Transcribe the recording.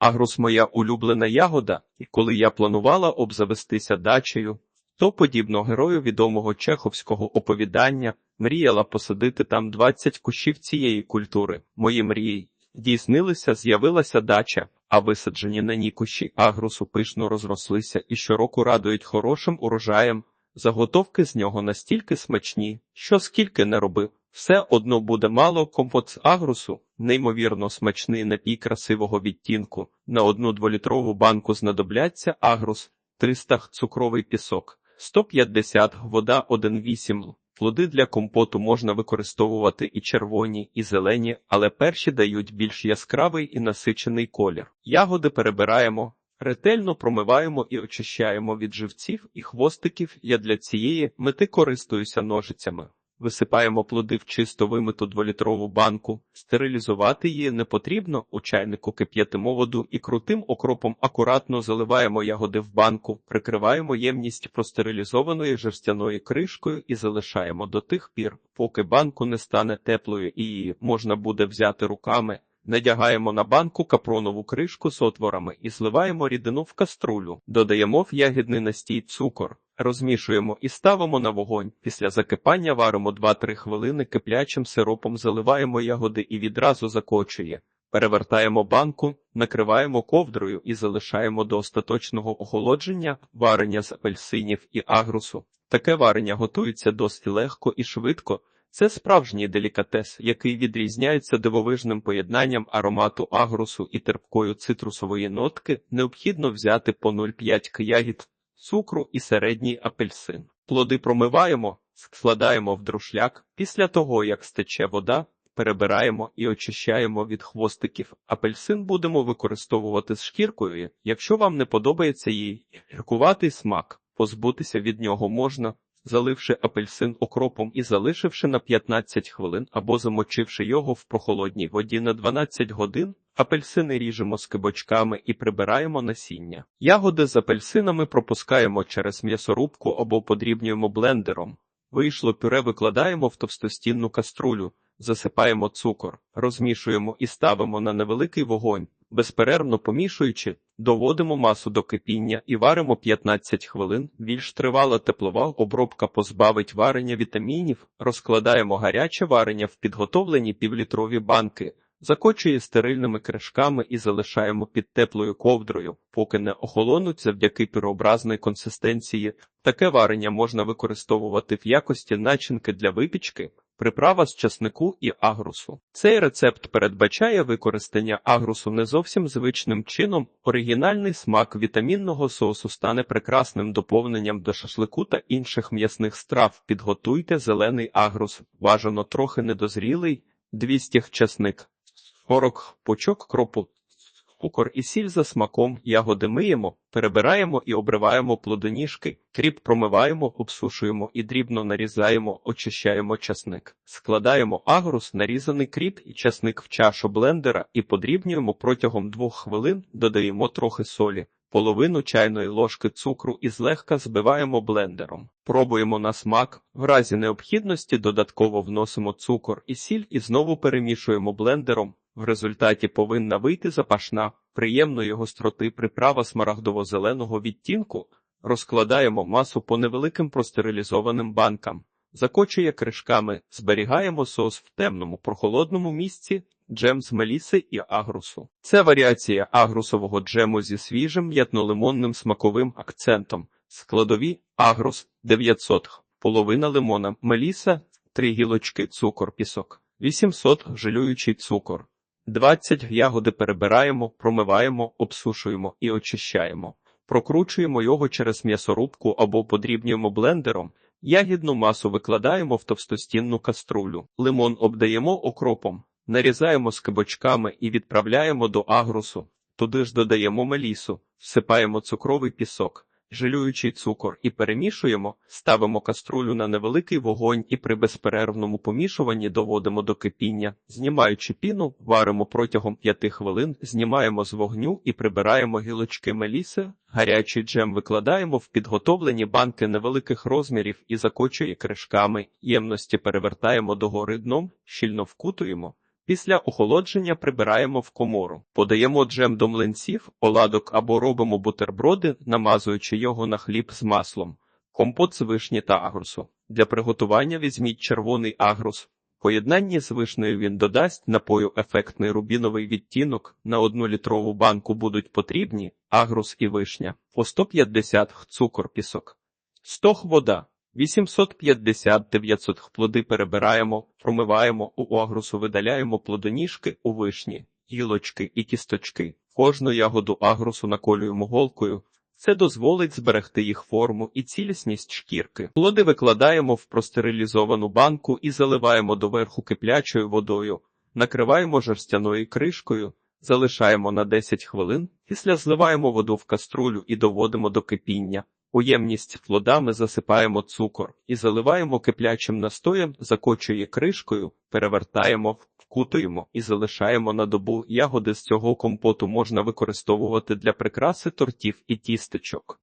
Агрус моя улюблена ягода, і коли я планувала обзавестися дачею, то, подібно герою відомого чеховського оповідання, мріяла посадити там 20 кущів цієї культури. Мої мрії дійснилися, з'явилася дача, а висаджені на ній кущі агрусу пишно розрослися і щороку радують хорошим урожаєм. Заготовки з нього настільки смачні, що скільки не робив, все одно буде мало компот агрусу, неймовірно смачний напій красивого відтінку. На одну дволітрову банку знадобляться агрус, 300 цукровий пісок, 150 г вода 1,8 Плоди для компоту можна використовувати і червоні, і зелені, але перші дають більш яскравий і насичений колір. Ягоди перебираємо, ретельно промиваємо і очищаємо від живців і хвостиків. Я для цієї мети користуюся ножицями. Висипаємо плоди в чисто вимиту дволітрову банку. Стерилізувати її не потрібно. У чайнику кип'ятимо воду і крутим окропом акуратно заливаємо ягоди в банку, прикриваємо ємність простерилізованою жерстяною кришкою і залишаємо до тих пір, поки банку не стане теплою і її можна буде взяти руками. Надягаємо на банку капронову кришку з отворами і зливаємо рідину в каструлю. Додаємо в ягідний настій цукор, розмішуємо і ставимо на вогонь. Після закипання варимо 2-3 хвилини киплячим сиропом заливаємо ягоди і відразу закочує. Перевертаємо банку, накриваємо ковдрою і залишаємо до остаточного охолодження варення з апельсинів і агрусу. Таке варення готується досить легко і швидко. Це справжній делікатес, який відрізняється дивовижним поєднанням аромату агрусу і терпкою цитрусової нотки. Необхідно взяти по 0,5 к ягід, цукру і середній апельсин. Плоди промиваємо, складаємо в друшляк. Після того, як стече вода, перебираємо і очищаємо від хвостиків. Апельсин будемо використовувати з шкіркою. Якщо вам не подобається її гіркуватий смак, позбутися від нього можна заливши апельсин окропом і залишивши на 15 хвилин або замочивши його в прохолодній воді на 12 годин, апельсини ріжемо скибочками і прибираємо насіння. Ягоди з апельсинами пропускаємо через м'ясорубку або подрібнюємо блендером. Вийшло пюре викладаємо в товстостінну каструлю, засипаємо цукор, розмішуємо і ставимо на невеликий вогонь. Безперервно помішуючи, доводимо масу до кипіння і варимо 15 хвилин. Більш тривала теплова обробка позбавить варення вітамінів, розкладаємо гаряче варення в підготовлені півлітрові банки, закочує стерильними кришками і залишаємо під теплою ковдрою, поки не охолонуть завдяки пірообразної консистенції. Таке варення можна використовувати в якості начинки для випічки. Приправа з часнику і агрусу. Цей рецепт передбачає використання агрусу не зовсім звичним чином. Оригінальний смак вітамінного соусу стане прекрасним доповненням до шашлику та інших м'ясних страв. Підготуйте зелений агрус, бажано трохи недозрілий, 200 часник, 40 почок кропу, цукор і сіль за смаком, ягоди миємо, перебираємо і обриваємо плодоніжки, кріп промиваємо, обсушуємо і дрібно нарізаємо, очищаємо часник. Складаємо агрус, нарізаний кріп і часник в чашу блендера і подрібнюємо протягом двох хвилин, додаємо трохи солі. Половину чайної ложки цукру і злегка збиваємо блендером. Пробуємо на смак. В разі необхідності додатково вносимо цукор і сіль і знову перемішуємо блендером. В результаті повинна вийти запашна, приємної гостроти приправа смарагдово-зеленого відтінку. Розкладаємо масу по невеликим простерилізованим банкам, закочує кришками, зберігаємо сос в темному прохолодному місці, джем з меліси і агрусу. Це варіація агрусового джему зі свіжим м'ятно-лимонним смаковим акцентом. Складові агрус 900 половина лимона, меліса, 3 гілочки, цукор, пісок, 800 г жалюючий цукор. 20 ягоди перебираємо, промиваємо, обсушуємо і очищаємо. Прокручуємо його через м'ясорубку або подрібнюємо блендером. Ягідну масу викладаємо в товстостінну каструлю. Лимон обдаємо окропом, нарізаємо скибочками і відправляємо до агрусу. Туди ж додаємо мелісу, всипаємо цукровий пісок, жилюючий цукор і перемішуємо, ставимо каструлю на невеликий вогонь і при безперервному помішуванні доводимо до кипіння, знімаючи піну, варимо протягом 5 хвилин, знімаємо з вогню і прибираємо гілочки меліси. Гарячий джем викладаємо в підготовлені банки невеликих розмірів і закочує кришками, ємності перевертаємо догори дном, щільно вкутуємо. Після охолодження прибираємо в комору. Подаємо джем до млинців, оладок або робимо бутерброди, намазуючи його на хліб з маслом. Компот з вишні та агрусу. Для приготування візьміть червоний агрус. Поєднанні з вишнею він додасть напою ефектний рубіновий відтінок. На одну літрову банку будуть потрібні агрус і вишня. По 150 х цукор пісок. 100 х вода. 850-900 х плоди перебираємо, промиваємо, у агрусу видаляємо плодоніжки у вишні, гілочки і кісточки. Кожну ягоду агрусу наколюємо голкою. Це дозволить зберегти їх форму і цілісність шкірки. Плоди викладаємо в простерилізовану банку і заливаємо доверху киплячою водою, накриваємо жерстяною кришкою, залишаємо на 10 хвилин, після зливаємо воду в каструлю і доводимо до кипіння. У ємність плодами засипаємо цукор і заливаємо киплячим настоєм, закочує кришкою, перевертаємо, вкутуємо і залишаємо на добу. Ягоди з цього компоту можна використовувати для прикраси тортів і тістечок.